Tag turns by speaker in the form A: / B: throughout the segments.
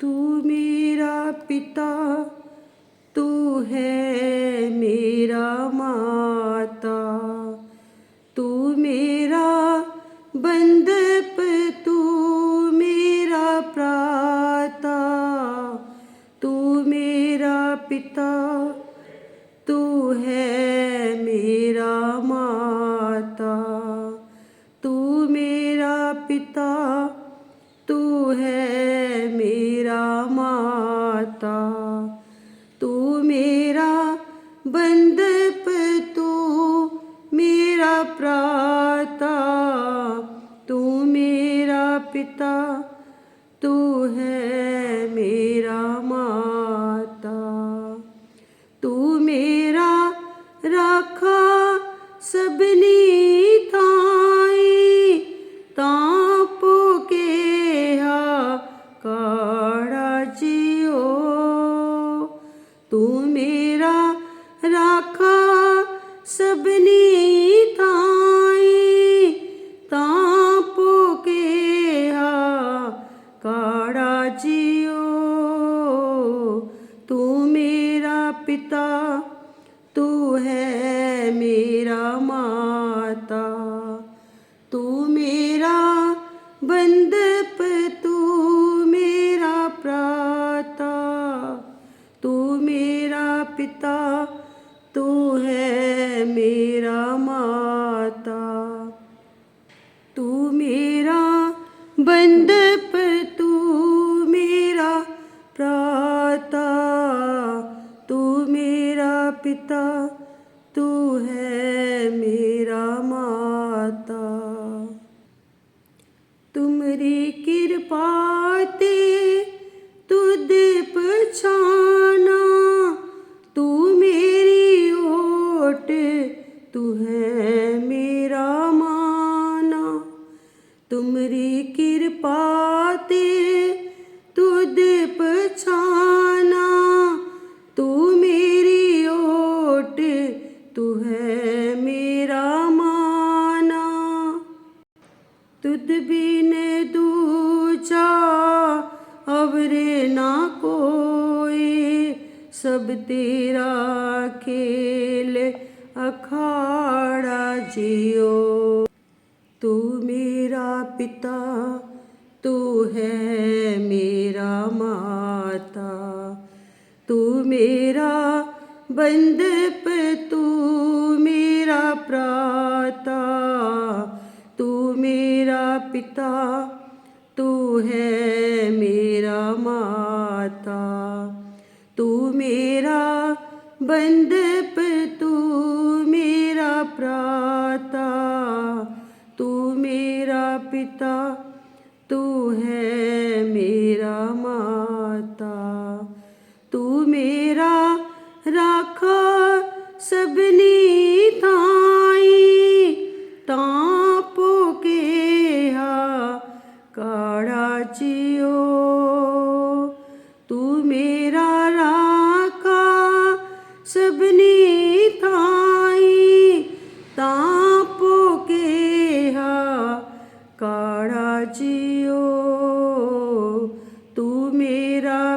A: तू मेरा पिता, तू है मेरा माता। तू मेरा बंदप तू मेरा प्राता। तू मेरा पिता काड़ा जियो तू मेरा पिता तू है मेरा माता सब तेरा खेल अखाड़ा जियो, तू मेरा पिता, तू है मेरा माता, तू मेरा बंदप, तू मेरा प्राता, तू मेरा पिता, तू है बंदप तू मेरा प्राता तू मेरा पिता।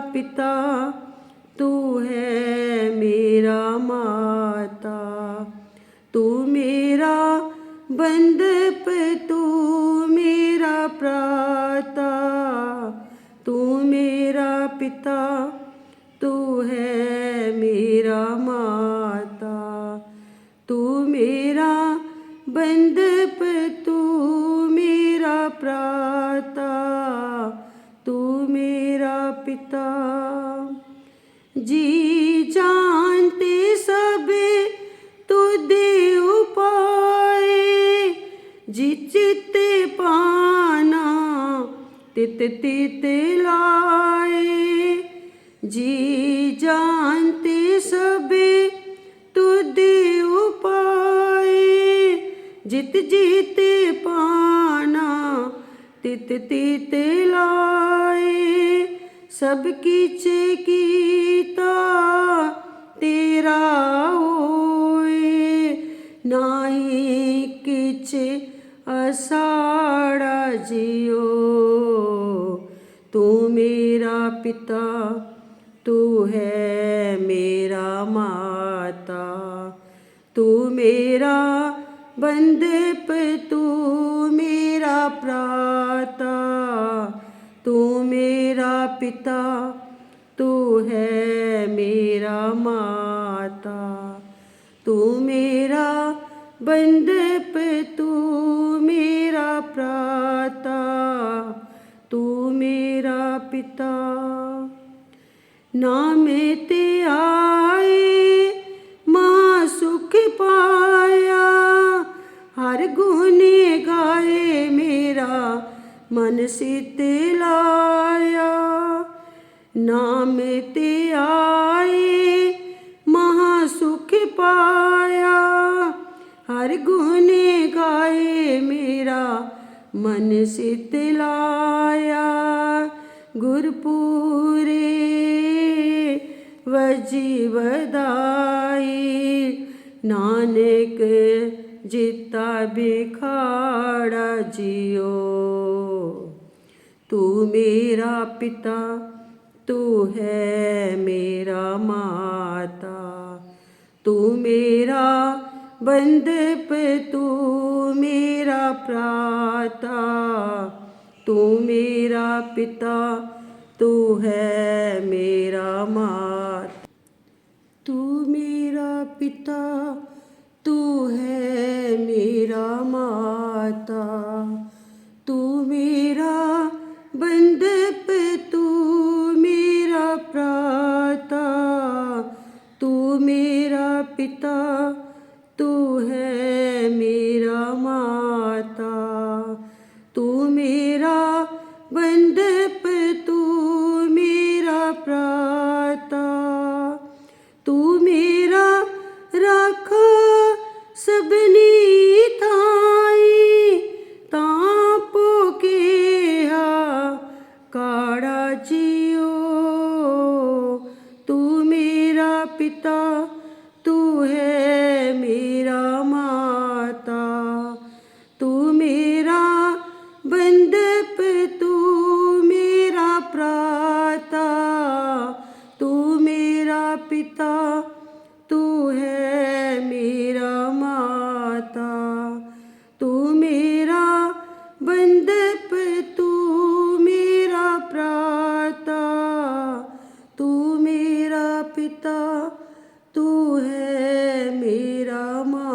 A: मेरा पिता तू है मेरा माता तू मेरा बंदप तू मेरा प्राता तू मेरा पिता तू है मेरा माता तू मेरा पिता जी जानते सबे तुद उपाय जिचित पाना तित तित लाए जी जानते सबे तुद उपाय जित जीत पाना तित तित लाए सब किच कीता, तेरा होए। नाई किच असाड़ा जियो। तू मेरा पिता, तू है मेरा माता। तू मेरा बंदप तू मेरा प्राता। तू पिता, तू है मेरा माता। तू मेरा बंदप तू मेरा प्राता। तू मेरा पिता। नाम ते आए, माँ सुख पाया। हर गुने गाए मेरा, मन सित लाया नाम ते आए महा सुख पाया हर गुने गाए मेरा मन सित लाया गुरपुरे वजी वदाई नानक जिता बिखाड़ा जियो तू मेरा पिता तू है मेरा माता, तू मेरा बंद बंदप तू मेरा प्राता, तू मेरा पिता, तू है तू मेरा पिता, तू है मेरा माता। तू मेरा बंदप तू मेरा प्राता। तू मेरा पिता, तू है मेरा माता।